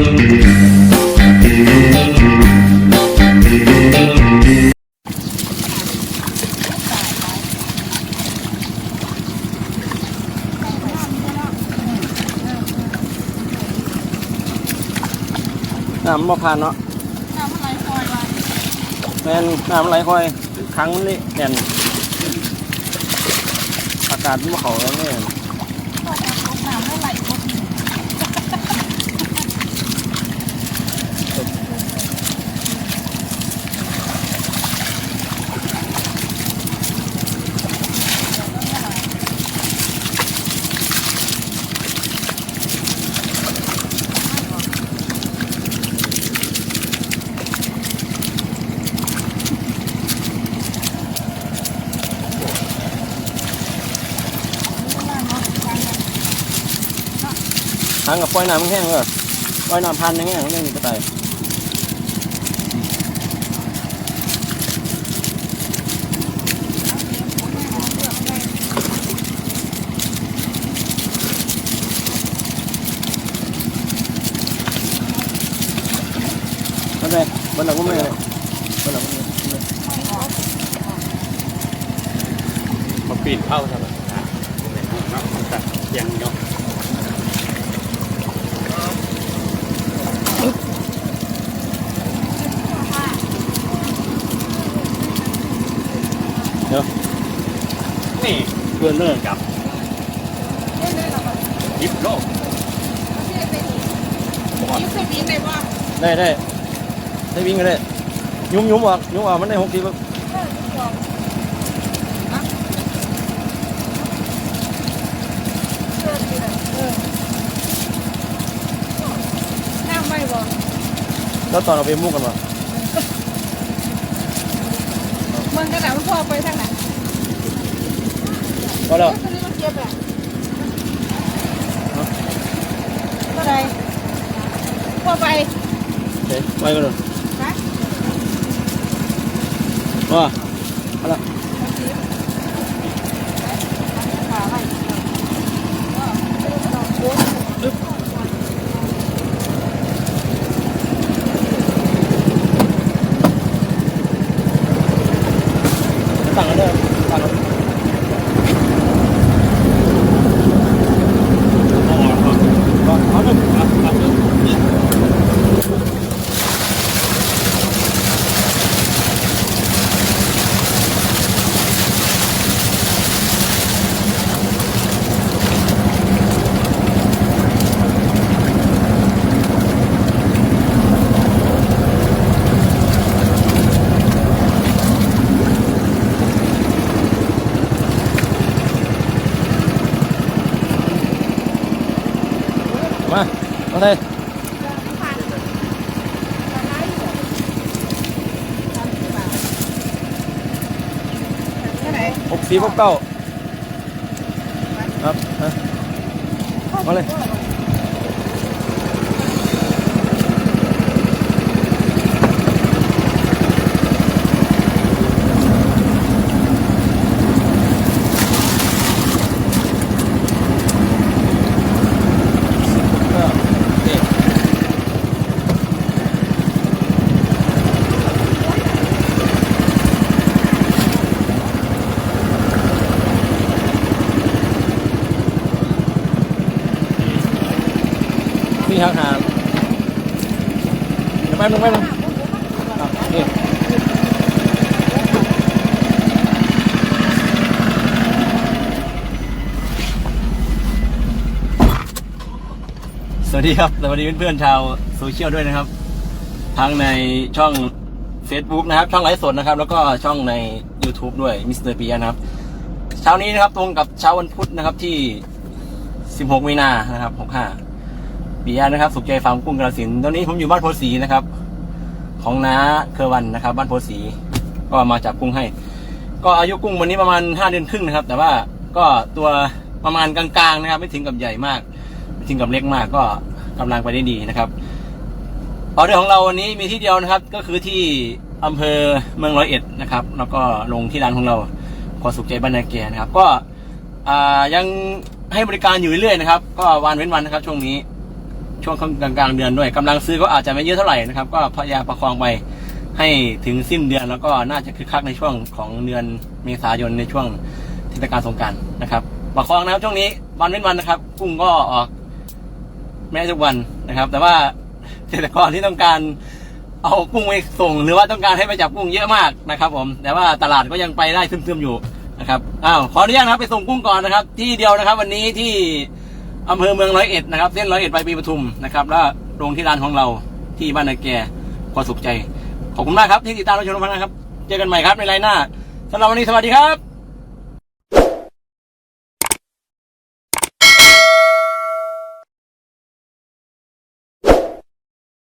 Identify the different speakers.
Speaker 1: น้ำมะพร้าวเนาะ
Speaker 2: น้ำอะไรคอยไว้
Speaker 1: แมนน้ำไหลค่อยครั้งนี้แน่นอากาศมันบ่เขาแล้วเนี่ย
Speaker 2: พอจะตกน้ำไม่ไหลหมด
Speaker 1: ทางกับปล่อยน้ำแห้งเลยปล่อยน้ำพันแห้งๆยังมีกระต่ายไม่เป็นบนหลังก็ไม่เลยบนหลังก็ไม่
Speaker 3: มาปีนเข้าทำไมนะเนาะมันตังเนาะ
Speaker 1: เดี๋ยว
Speaker 3: นี่เพื่อนเลิกกับยิบโลก
Speaker 2: ยิ้มใส่บีนได้ป่ะ
Speaker 1: ได้ได้ได้วิ่งก็ได้ ยุ่มยุ่มออกยุ่มออกมันได้หกทีแบบ
Speaker 2: น้ำไม่บ่
Speaker 1: แล้วตอนเราไปมุกกันมา
Speaker 2: มึงกระดาษมันพ่อไปทางไหน
Speaker 1: ก็แล้ว
Speaker 2: คนนี้มันเจ็บอะก็ได้พ่อไป
Speaker 1: โอเคไปกันเลย
Speaker 2: นะ
Speaker 1: ว่าเอาละ
Speaker 2: ขาไป
Speaker 1: สั่งกันเลยสั่งกัน
Speaker 3: อ๋อครับ
Speaker 1: ก็เอาเลย
Speaker 3: ครับครับ
Speaker 1: มาเอาเลย
Speaker 2: แค่ไหน
Speaker 1: หกสี่หกเก้าครับมามาเลยก็นี่ นี่หางหางเดี๋ยวแป๊บนึงแป๊บนึงอะนี่สวัสดีครับสวัสดีเพื่อนๆชาวโซเชียลด้วยนะครับ ทั้งในช่อง Facebook นะครับ ช่องไลฟ์สดนะครับ แล้วก็ช่องใน YouTube ด้วยมิสเตอร์ปียนะครับ เช้านี้นะครับตรงกับเช้าวันพุธนะครับที่ 16 มีนานะครับ 65 ปียนะครับ สุขใจฟาร์มกุ้งกระสินตอนนี้ผมอยู่บ้านโพสีนะครับ ของน้าเคอวันนะครับ บ้านโพสีก็มาจับกุ้งให้ ก็อายุกุ้งวันนี้ประมาณ5เดือนครึ่งนะครับ แต่ว่าก็ตัวประมาณกลางๆนะครับ ไม่ถึงกับใหญ่มาก ไม่ถึงกับเล็กมากก็กำลังไปได้ดีนะครับออเดอร์ของเราวันนี้มีที่เดียวนะครับ ก็คือที่อำเภอเมืองร้อยเอ็ดนะครับ แล้วก็ลงที่ร้านของเราขอสุขใจบ้านนาแกนะครับ ก็ยังให้บริการอยู่เรื่อยๆนะครับ ก็วันเว้นวันนะครับ ช่วงนี้ ช่วงกลางกลางเดือนด้วยกำลังซื้อก็อาจจะไม่เยอะเท่าไหร่นะครับ ก็พยายามประคองไปให้ถึงสิ้นเดือนแล้วก็น่าจะคึกคักในช่วงของเดือนเมษายนในช่วงเทศกาลสงการนะครับประคองนะครับช่วงนี้วันเว้นวันนะครับ กุ้งก็ออกไม่ได้ทุกวันนะครับ แต่ว่าเกษตรกรที่ต้องการเอากุ้งไปส่ง หรือว่าต้องการให้ไปจับกุ้งเยอะมากนะครับ ผม แต่ว่าตลาดก็ยังไปได้ซึมๆอยู่นะครับอ้าวขออนุญาตนะครับไปส่งกุ้งก่อนนะครับ ที่เดียวนะครับ วันนี้ที่ อำเภอเมืองร้อยเอ็ดนะครับเส้นร้อยเอ็ดไปปีปทุมนะครับแล้วลงที่ร้านของเราที่บ้านนาแกขอสุขใจ ขอบคุณมากครับที่ติดตามเราชมรับชมนะครับ เจอกันใหม่ครับในไลน์หน้าสำหรับวันนี้สวัสดีครับ